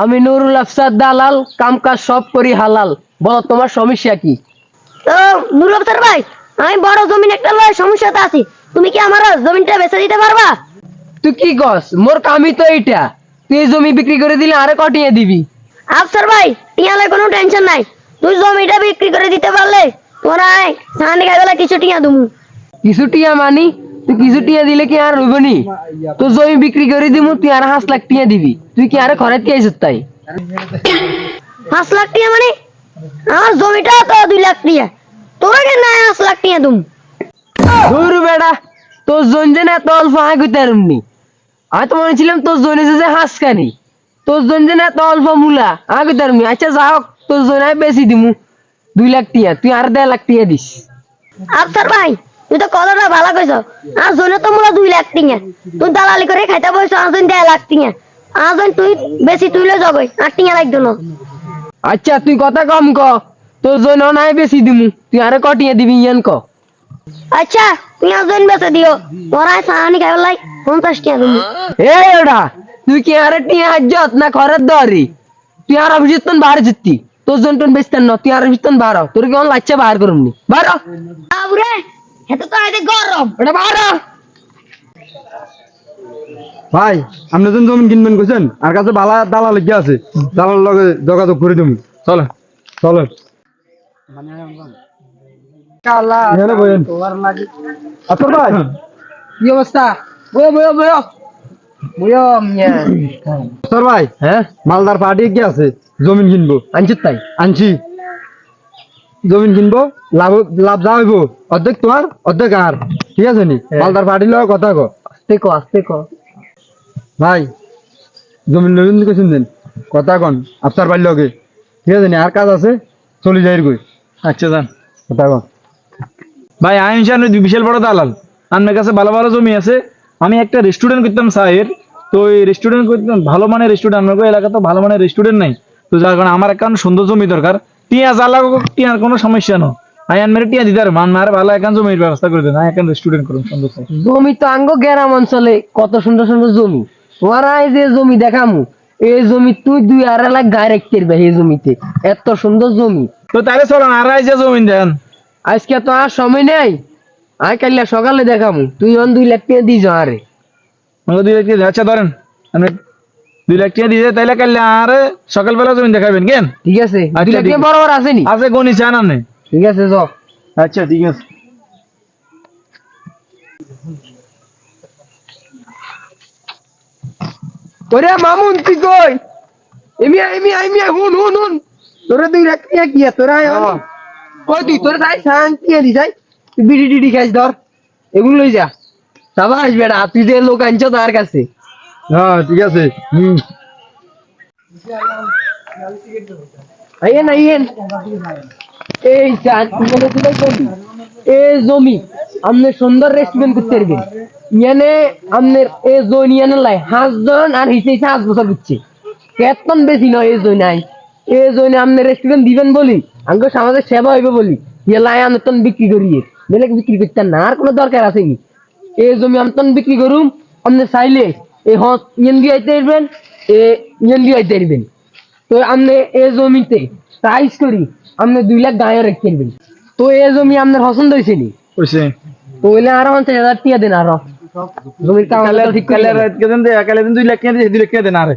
আমি নুরুল আফসার দালাল কাম কাজ সব করি হালাল। বলো তোমার সমস্যা কি? তো নুরুল আফসার ভাই আমি বড় জমিন একটা লয় সমস্যাতে আছি। তুমি কি আমার জমিনটা বেচে দিতে পারবা? তুই কি কস মোর কামই তো এইটা। তুই জমি বিক্রি করে দিলে আরে কটিয়ে দিবি। আফসার ভাই টিয়ালে কোনো টেনশন নাই। তুই জমিটা বিক্রি করে দিতে পারলে তোরা সাহানি খাইবেলা কিছু টিয়া দুমু। কিছু টিয়া মানি? তুই কিছু টিয়া দিলে কি আর হইব নি? তোর জমি বিক্রি করে দিমু তুই আর হাঁস লাখ টিয়া দিবি। তুই কি আরে খরচ কি আইসত তাই? পাঁচ লাখ টিয়া মানে? আমার জমিটা তো দুই লাখ টিয়া। তোরা কেন নাই পাঁচ লাখ টিয়া দুম। ধুর বেড়া তোর জন যে না এত অল্প হাঁ কইতে পারুমনি আমি তো মনে ছিলাম তোর জন যে হাঁস কানি তোর জন যে না এত অল্প মূলা হাঁ কইতে পারুমনি আচ্ছা যা হোক তোর জন আমি বেশি দিমু। দুই লাখ টিয়া তুই আর দেড় লাখ টিয়া দিস। আফসার ভাই তুই তো কথাটা ভালো কইছ। আর জনে তো মোরা দুই লাখ টিয়া তুই দালালি করে খাইতে বসছ আর জন দেড় লাখ টিয়া আর জন তুই বেশি তুইলে যাবে আর টিয়া লাগতো না। আচ্ছা তুই কথা কম ক। তোর জন্য নাই বেশি দিমু। তুই আরে কটিয়ে দিবি ইয়ান ক। আচ্ছা তুই আর জন বেচে দিও। মোরা সাহানি খাইবেলাই পঞ্চাশ টিয়া দুমু। এ ওটা তুই কি আরে টিয়া হাজত না খরের দরি তুই আর অভিজিৎ বাহার জিততি। তোর জন্য বেশি ন তুই আর অভিজিৎ বাহার। তোর কেমন লাচ্ছা বাহার করুমনি? বাহার। বাবুরে এটা তো আইতে গরম ওটা বাহার ভাই আপনি যখন জমিন কিনবেন কইছেন আর কাছে বালা দালাল লিখে আছে দালাল লগে যোগাযোগ করে তুমি চলে চলে এখানে বইয়েন। আচ্ছা ভাই। কি অবস্থা? বয় বয় বয় বয় ভাই হ্যাঁ? মালদার পার্টি কি আছে জমিন কিনবো। আনছিত তাই? আনছি। জমিন কিনবো লাভ লাভ যা হইব অর্ধেক তোমার অর্ধেক আর। ঠিক আছে নি? হ্যাঁ। মালদার পার্টির লগে কথা কো আস্তে ক আস্তে ক ভাই জমিন লবিন কেছেন দেন? কথা কন আফসার বাড়ির লগে। ঠিক আছে নি? আর কাজ আছে? চলে যাই কই। আচ্ছা যান। কথা কন। ভাই আমি জানি দুই বিশাল বড় দালাল। আমার কাছে ভালো ভালো জমি আছে। আমি একটা রেস্টুরেন্ট করতাম সাহের। তো এই রেস্টুরেন্ট করতাম ভালো মানের রেস্টুরেন্ট আমার এলাকা তো ভালো মানের রেস্টুরেন্ট নাই। তো যার কারণে আমার এখন সুন্দর জমি দরকার। টিয়া যা লাগুক টিয়ার কোনো সমস্যা না টিয়া দিতে পারব। আমার ভালো এখন জমির ব্যবস্থা করে দেন। আমি এখন রেস্টুরেন্ট করুন সুন্দর। জমি তো আঙ্গ গ্রাম অঞ্চলে কত সুন্দর সুন্দর জমি। ওরা এই যে জমি দেখামু এই জমি তুই দুই আড়াই লাখ গায়ে রাখতে এই জমিতে। এত সুন্দর জমি। তো তাহলে চলো আড়াই যে জমি দেন। আজকে তো আর সময় নেই। আয় কাল্লা সকালে দেখামু। তুই অন দুই লাখ টাকা দিস আরে। দুই লাখ টাকা আচ্ছা ধরেন আমি দুই লাখ টাকা দিয়ে তাইলে কাল আর সকালবেলা জমি দেখাবেন কেন? ঠিক আছে। দুই লাখ ঠিক টাকা আছে। বরাবর আসেনি আছে গণি চান আপনি ঠিক আছে চ আচ্ছা ঠিক আছে। ওরে মামুন তুই কই? এমি এমি এমি হুন হুন হুন। তোরা দুই লাখ টাকা কি তোরা। কই তুই? তোরা যাই শান্তি দি যাই বিড়ি খাইস ধর। এগুলো লই যা। সাবাস বেটা তুই যে লোক আনছো তার কাছে। হ্যাঁ ঠিক আছে। হুম। আইয়েন আইয়েন এই জমি। আপনি সুন্দর রেস্টুরেন্ট করতে পারবেন ইয়ানে আপনার জোন ইয়ানে লাই হাঁস জন আর হিসেবে হাঁস বছর দিচ্ছে কেতন বেশি নয় এই জন্য আই। এই জন্য আপনি রেস্টুরেন্ট দিবেন বলি, আঙ্গ সমাজের সেবা হইবে বলি। ইয়ে লাই আনতন বিক্রি করিয়ে। মেলে বিক্রি করতেন না, আর কোনো দরকার আছে কি? এই জমি আমতন বিক্রি করুম আপনি চাইলে এই হস ইয়েন দিয়ে আইতে পারবেন এ ইয়েন দিয়ে আইতে পারবেন। তো আপনি এ জমিতে প্রাইস করি আপনি দুই লাখ গায়ে রেখে দিবেন তো এ জমি আপনার পছন্দ হয়েছে নি? তো ওইলে আরও পঞ্চাশ হাজার টিয়া দেন আরও। জমির কাম কালে ঠিক কালে দুই লাখ দিয়ে দুই লাখ টাকা দেন আরে।